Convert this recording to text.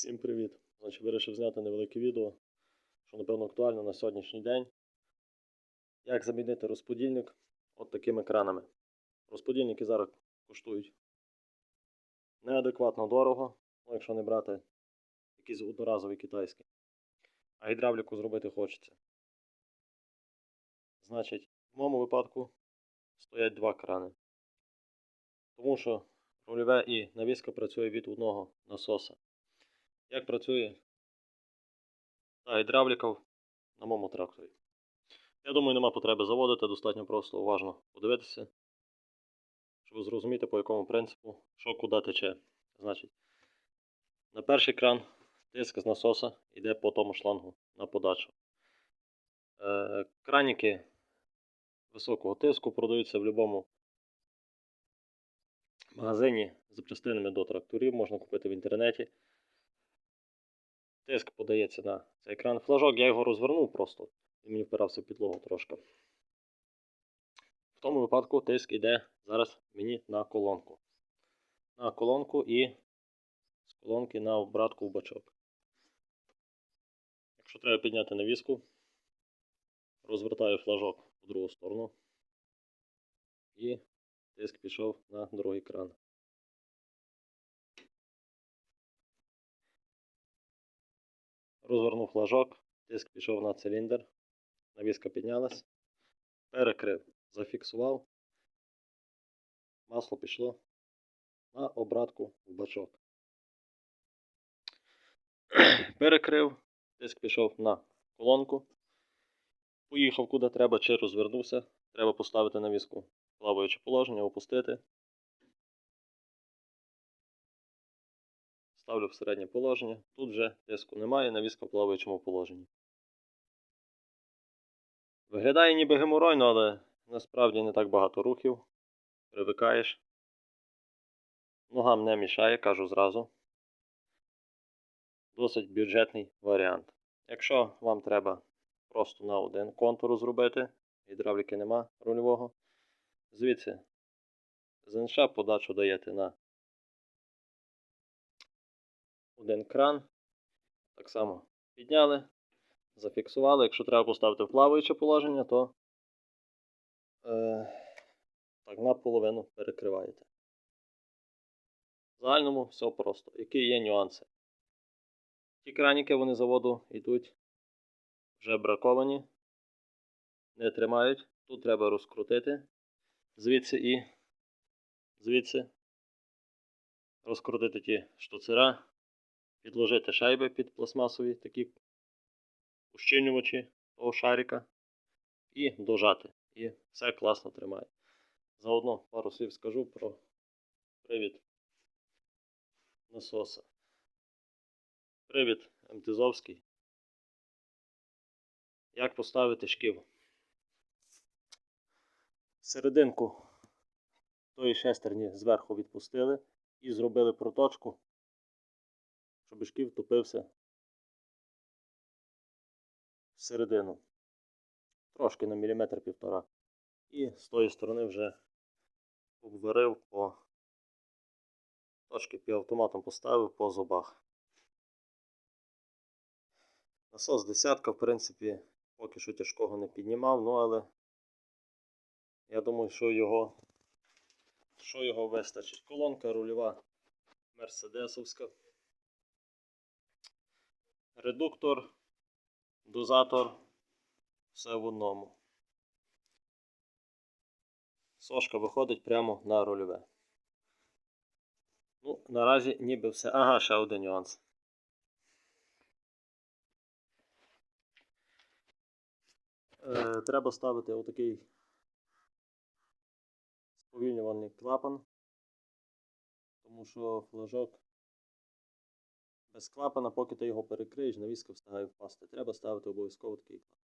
Всім привіт! Значить, вирішив зняти невелике відео, що напевно актуально на сьогоднішній день. Як замінити розподільник от такими кранами. Розподільники зараз коштують неадекватно дорого, ну, якщо не брати якісь одноразові китайські. А гідравліку зробити хочеться. Значить, в моєму випадку стоять два крани. Тому що рульове і навіска працює від одного насоса. Як працює та гідравліка на моєму тракторі. Я думаю, нема потреби заводити, достатньо просто уважно подивитися, щоб зрозуміти, по якому принципу, що куди тече. Значить, на перший кран тиск з насоса йде по тому шлангу на подачу. Е, краніки високого тиску продаються в будь-якому магазині з запчастинами до тракторів, можна купити в інтернеті. Тиск подається на цей екран. Флажок я його розвернув просто. Він мені впирався підлогу трошки. В тому випадку тиск йде зараз мені на колонку. На колонку і з колонки на обратку в бачок. Якщо треба підняти навіску, розвертаю флажок в другу сторону. І тиск пішов на другий кран. Розвернув флажок, тиск пішов на циліндр, навіска піднялась, перекрив, зафіксував, масло пішло на обратку в бачок. Перекрив, тиск пішов на колонку, поїхав куди треба, чи розвернувся. Треба поставити навіску плаваюче положення, опустити. Ставлю в середнє положення. Тут вже тиску немає, навіска в плаваючому положенні. Виглядає ніби геморойно, але насправді не так багато рухів. Привикаєш. Ногам не мішає, кажу зразу. Досить бюджетний варіант. Якщо вам треба просто на один контур зробити, гідравліки нема рульового, звідси з інша подачу даєте на один кран. Так само підняли, зафіксували. Якщо треба поставити в плаваюче положення, то е, так наполовину перекриваєте. В загальному все просто. Які є нюанси? Ті краніки вони заводу йдуть вже браковані, не тримають. Тут треба розкрутити звідси і звідси розкрутити ті штуцера підложити шайби під пластмасові такі ущільнювачі того шарика і дожати. І все класно тримає. Заодно пару слів скажу про привід насоса. Привід МТЗовський. Як поставити шків? Серединку тої шестерні зверху відпустили і зробили проточку щоб шків втопився всередину. Трошки на міліметр півтора. І з тої сторони вже обварив по трошки півавтоматом поставив по зубах. Насос десятка, в принципі, поки що тяжкого не піднімав, ну але я думаю, що його що його вистачить. Колонка рульова мерседесовська редуктор, дозатор, все в одному. Сошка виходить прямо на рульове. Ну, наразі ніби все. Ага, ще один нюанс. Е, треба ставити отакий сповільнювальний клапан, тому що флажок без клапана, поки ти його перекриєш, навіска встигає впасти. Треба ставити обов'язково такий клапан.